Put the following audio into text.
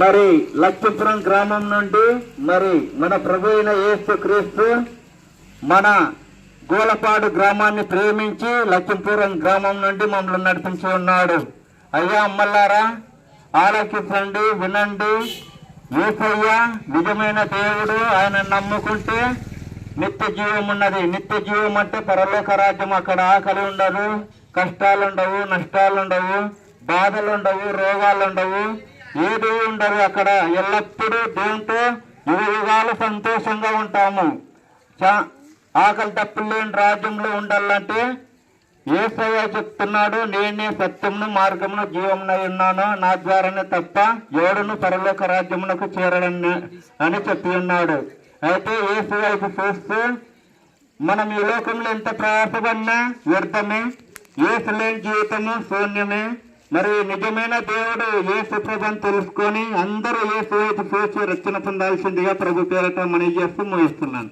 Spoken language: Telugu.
మరి లక్ష్మీపురం గ్రామం నుండి మరి మన ప్రభు అయిన యేసు క్రీస్తు మన గోలపాడు గ్రామాన్ని ప్రేమించి లక్ష్మీపురం గ్రామం నుండి మమ్మల్ని నడిపించి ఉన్నాడు. అయ్యా అమ్మల్లారా ఆలోచించండి వినండి. ఏసయ్య నిజమైన దేవుడు ఆయన నమ్ముకుంటే నిత్య జీవం ఉన్నది. నిత్య జీవం అంటే పరలోక రాజ్యం అక్కడ ఆకలి ఉండదు కష్టాలుండవు నష్టాలుండవు బాధలుండవు ఉండవు బాధలు ఉండవు ఏది ఉండదు అక్కడ. ఎల్లప్పుడూ దేవునితో యుగ యుగాలు సంతోషంగా ఉంటాము. చా- ఆకలి తప్పులు లేని రాజ్యంలో ఉండాలంటే ఏసయ్య చెప్తున్నాడు నేనే సత్యమును మార్గమును జీవమునై ఉన్నాను. నా ద్వారానే తప్ప ఎవడును పరలోక రాజ్యమునకు చేరడని అని చెప్పి ఉన్నాడు. అయితే ఏసు వైపు చూస్తూ మనం ఈ లోకంలో ఎంత ప్రయాసపడినా వ్యర్థమే. ఏసులేని జీవితము శూన్యమే. మరి నిజమైన దేవుడు ఏసు ప్రభని తెలుసుకొని అందరూ ఏసు వైపు చూసి రక్షణ పొందాల్సిందిగా ప్రభు పేరట మనవి చేస్తూ ముగిస్తున్నాను